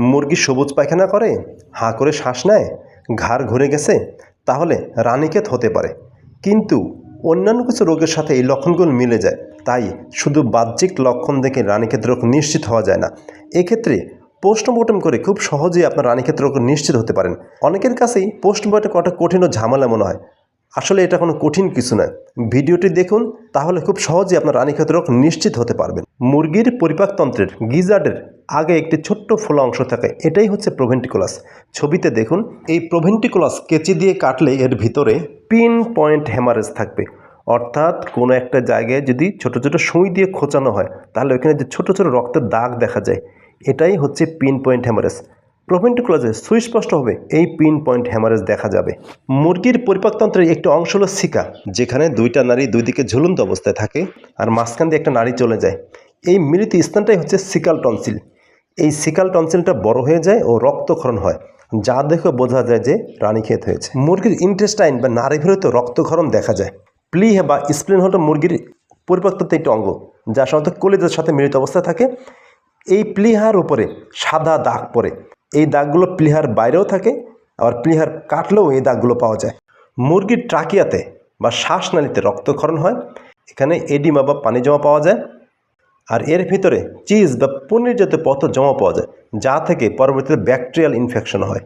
মুরগি সবুজ পায়খানা করে, হাঁ করে শ্বাস নেয়, ঘাড় ঘুরে গেছে, তাহলে রানীক্ষেত হতে পারে। কিন্তু অন্যান্য কিছু রোগের সাথে এই লক্ষণগুলো মিলে যায়, তাই শুধু বাহ্যিক লক্ষণ দেখে রানীক্ষেত রোগ নিশ্চিত হওয়া যায় না। এক্ষেত্রে পোস্টমর্টম করে খুব সহজেই আপনার রানীক্ষেত রোগ নিশ্চিত হতে পারেন। অনেকের কাছেই পোস্টমর্টম কটা কঠিন ও ঝামেলা মনে হয়। আসলে এটা কোনো কঠিন কিছু নয়। ভিডিওটি দেখুন, তাহলে খুব সহজেই আপনার রানীক্ষেত রোগ নিশ্চিত হতে পারবেন। মুরগির পরিপাকতন্ত্রের, গিজার্ডের আগে একটি ছোট্ট ফোলা অংশ থাকে। এটাই হচ্ছে প্রভেন্টিকুলাস। ছবিতে দেখুন, এই প্রভেন্টিকুলাস কেচি দিয়ে কাটলে এর ভিতরে পিন পয়েন্ট হ্যামারেজ থাকবে। অর্থাৎ কোনো একটা জায়গায় যদি ছোট ছোট সুই দিয়ে খোঁচানো হয়, তাহলে ওইখানে যে ছোট ছোট রক্তের দাগ দেখা যায়, এটাই হচ্ছে পিন পয়েন্ট হ্যামারেজ প্রভেন্টিকুলাসে সুস্পষ্টভাবে এই পিন পয়েন্ট হ্যামারেজ দেখা যাবে। মুরগির পরিপাকতন্ত্রের একটি অংশ হলো সিকা, যেখানে দুইটা নারী দুই দিকে ঝুলন্ত অবস্থায় থাকে, আর মাঝখান দিয়ে একটা নারী চলে যায়। এই মিলিত স্থানটাই হচ্ছে সিকাল টনসিল। এই সিকাল টনসিলটা বড় হয়ে যায় ও রক্তক্ষরণ হয়, যা দেখে বোঝা যায় যে রানীক্ষেত হয়েছে। মুরগির ইন্টেস্টাইন বা নারীভূত রক্তক্ষরণ দেখা যায়। প্লিহ বা স্প্লিন হলো মুরগির পরিপাকতন্ত্রের একটি অঙ্গ, যা সাধারণত কলিজার সাথে মিলিত অবস্থায় থাকে। এই প্লিহার উপরে সাদা দাগ পড়ে। এই দাগগুলো প্লিহার বাইরেও থাকে, আবার প্লিহার কাটলেও এই দাগগুলো পাওয়া যায়। মুরগির ট্রাকিয়াতে বা শ্বাসনালীতে রক্তক্ষরণ হয়। এখানে এডিমা বা পানি জমা পাওয়া যায়। আর এর ভিতরে চিজ বা পনির জাতীয় পথ জমা পাওয়া যায়, যা থেকে পরবর্তীতে ব্যাকটেরিয়াল ইনফেকশন হয়।